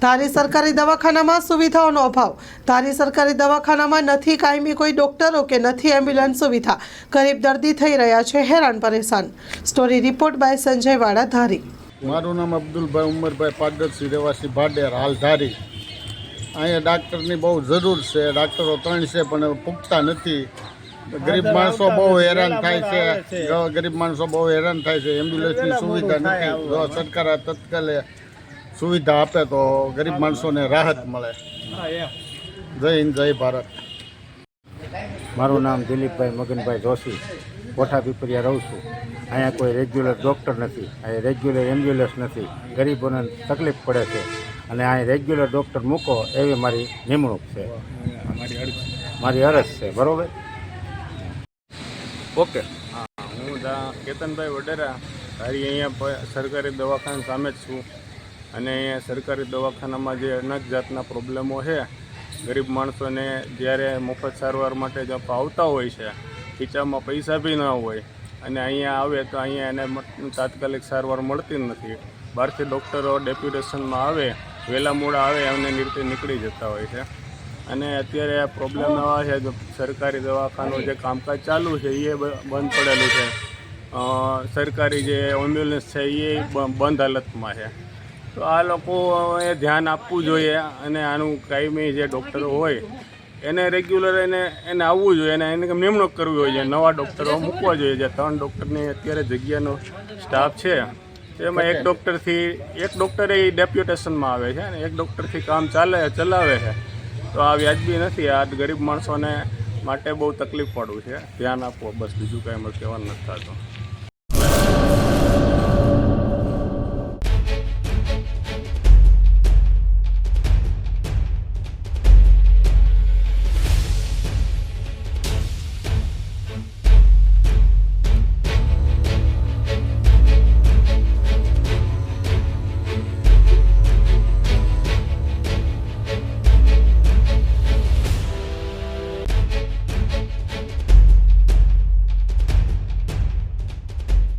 ધારી સરકારી દવાખાનામાં સુવિધાઓનો અભાવ. ધારી સરકારી દવાખાનામાં નથી કાયમી કોઈ ડોક્ટરો કે નથી એમ્બ્યુલન્સ સુવિધા. ગરીબ દર્દી થઈ રહ્યા છે હેરાન પરેશાન. સ્ટોરી રિપોર્ટ બાય સંજય વાડા ધારી. મારું નામ અબ્દુલભાઈ ઉમરભાઈ પાડરસી રહેવાસી ભાડેર હાલ ધારી. અહીંયા ડાક્ટરની બહુ જરૂર છે ડાક્ટરો ત્રણ છે પણ પૂગતા નથી. ગરીબ માણસો બહુ હેરાન થાય છે. ગરીબ માણસો બહુ હેરાન થાય છે એમ્બ્યુલન્સની સુવિધા નથી. સરકાર તત્કાલે સુવિધા આપે તો ગરીબ માણસોને રાહત મળે. જય હિન્દ જય ભારત. મારું નામ દિલીપભાઈ મગનભાઈ જોશી. કોઠા પીપરિયા રહું છું. અહીંયા કોઈ રેગ્યુલર ડૉક્ટર નથી અહીંયા રેગ્યુલર એમ્બ્યુલન્સ નથી. ગરીબોને તકલીફ પડે છે. અને અહીં રેગ્યુલર ડૉક્ટર મૂકો એવી મારી નિમણૂક છે. મારી અરજ છે બરાબર? ઓકે. હા હું કેતનભાઈ વડેરા. તારી અહીંયા સરકારી દવાખાના સામે જ છું. અને અહીંયા સરકારી દવાખાનામાં જે અનેક જાતના પ્રોબ્લેમો છે ગરીબ માણસોને જ્યારે મફત સારવાર માટે જો આવતા હોય છે ખીચામાં પૈસા બી ન હોય અને અહીંયા આવે તો અહીંયા એને તાત્કાલિક સારવાર મળતી જ નથી. બહારથી ડૉક્ટરો ડેપ્યુટેશનમાં આવે વહેલા મોડા આવે એમને નીરતે નીકળી જતા હોય છે. અને અત્યારે આ પ્રોબ્લેમ એવા છે સરકારી દવાખાનું જે કામકાજ ચાલુ છે એ બંધ પડેલું છે. સરકારી જે એમ્બ્યુલન્સ છે એ બંધ હાલતમાં છે. તો આ લોકોએ ધ્યાન આપવું જોઈએ અને આનું કાયમી જે ડૉક્ટરો હોય એને રેગ્યુલર એને એને આવવું જોઈએ અને એને નિમણૂક કરવી હોય. છે નવા ડૉક્ટરો મૂકવા જોઈએ. જે ત્રણ ડૉક્ટરની અત્યારે જગ્યાનો સ્ટાફ છે તેમાં એક ડૉક્ટરથી એક ડૉક્ટર એ ડેપ્યુટેશનમાં આવે છે અને એક ડૉક્ટરથી કામ ચાલે ચલાવે છે. તો આ વ્યાજબી નથી. આ ગરીબ માણસોને માટે બહુ તકલીફ પડવું છે. ધ્યાન આપવો બસ બીજું કાંઈ અમારે કહેવાનું નથી થતું.